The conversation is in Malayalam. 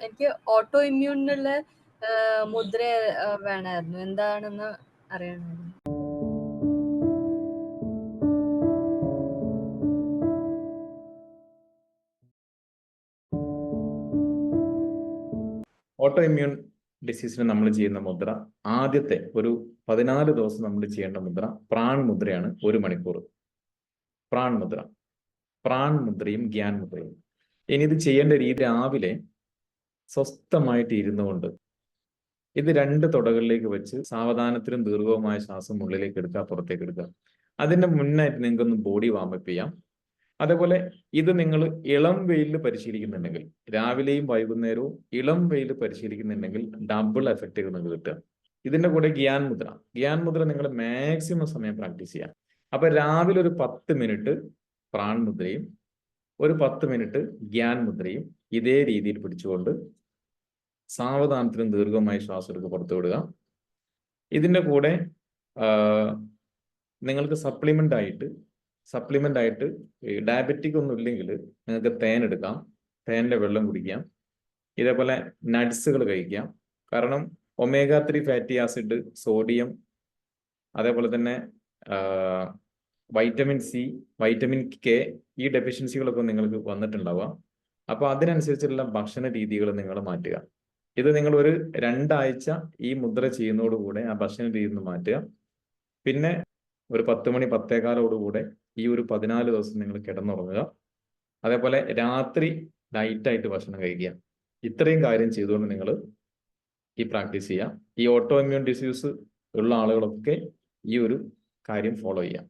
എനിക്ക് ഓട്ടോ ഇമ്മ്യൂണിനുള്ള മുദ്ര വേണമായിരുന്നു. എന്താണെന്ന് അറിയണമായിരുന്നു. ഓട്ടോ ഇമ്മ്യൂൺ ഡിസീസിന് നമ്മൾ ചെയ്യുന്ന മുദ്ര ആദ്യത്തെ ഒരു പതിനാല് ദിവസം നമ്മൾ ചെയ്യേണ്ട മുദ്ര പ്രാൺ മുദ്രയാണ് ഒരു മണിക്കൂർ പ്രാൺ മുദ്ര പ്രാൺ മുദ്രയും ഗ്യാൻ മുദ്രയും ഇനി ഇത് ചെയ്യേണ്ട രീതി രാവിലെ സ്വസ്ഥമായിട്ട് ഇരുന്നു കൊണ്ട് ഇത് രണ്ട് തുടകളിലേക്ക് വെച്ച് സാവധാനത്തിലും ദീർഘവുമായ ശ്വാസം ഉള്ളിലേക്ക് എടുക്കുക പുറത്തേക്ക് എടുക്കുക. അതിന്റെ മുന്നായിട്ട് നിങ്ങൾക്കൊന്ന് ബോഡി വാമപ്പ് ചെയ്യാം. അതേപോലെ ഇത് നിങ്ങൾ ഇളം വെയിലിൽ പരിശീലിക്കുന്നുണ്ടെങ്കിൽ രാവിലെയും വൈകുന്നേരവും ഇളം വെയിൽ പരിശീലിക്കുന്നുണ്ടെങ്കിൽ ഡബിൾ എഫക്റ്റ് നിങ്ങൾക്ക് കിട്ടുക. ഇതിന്റെ കൂടെ ഗ്യാൻ മുദ്ര. ഗ്യാൻ മുദ്ര നിങ്ങൾ മാക്സിമം സമയം പ്രാക്ടീസ് ചെയ്യാം അപ്പൊ രാവിലെ ഒരു പത്ത് മിനിറ്റ് പ്രാൺ മുദ്രയും ഒരു പത്ത് മിനിറ്റ് ഗ്യാൻ മുദ്രയും ഇതേ രീതിയിൽ പിടിച്ചുകൊണ്ട് സാവധാനത്തിലും ദീർഘമായി ശ്വാസം എടുക്കുക പുറത്തു വിടുക. ഇതിന്റെ കൂടെ നിങ്ങൾക്ക് സപ്ലിമെന്റ് ആയിട്ട് സപ്ലിമെന്റ് ആയിട്ട് ഡയബറ്റിക് ഒന്നും ഇല്ലെങ്കിൽ നിങ്ങൾക്ക് തേൻ എടുക്കാം. തേനിന്റെ വെള്ളം കുടിക്കാം. ഇതേപോലെ നട്സുകൾ കഴിക്കാം. കാരണം omega three fatty acid sodium അതേപോലെ തന്നെ വൈറ്റമിൻ സി വൈറ്റമിൻ കെ ഈ ഡെഫിഷ്യൻസികളൊക്കെ നിങ്ങൾക്ക് വന്നിട്ടുണ്ടാവുക അപ്പൊ അതിനനുസരിച്ചുള്ള ഭക്ഷണ രീതികൾ നിങ്ങൾ മാറ്റുക. ഇത് നിങ്ങൾ ഒരു രണ്ടാഴ്ച ഈ മുദ്ര ചെയ്യുന്നതോടുകൂടെ ആ ഭക്ഷണ രീതിയിൽ നിന്ന് മാറ്റുക. പിന്നെ ഒരു പത്ത് മണി പത്തേകാലോടുകൂടെ ഈ ഒരു പതിനാല് ദിവസം നിങ്ങൾ കിടന്നുറങ്ങുക. അതേപോലെ രാത്രി ലൈറ്റായിട്ട് ഭക്ഷണം കഴിക്കുക. ഇത്രയും കാര്യം ചെയ്തുകൊണ്ട് നിങ്ങൾ ഈ പ്രാക്ടീസ് ചെയ്യുക. ഈ ഓട്ടോ ഇമ്മ്യൂൺ ഡിസീസ് ഉള്ള ആളുകളൊക്കെ ഈ ഒരു കാര്യം ഫോളോ ചെയ്യാം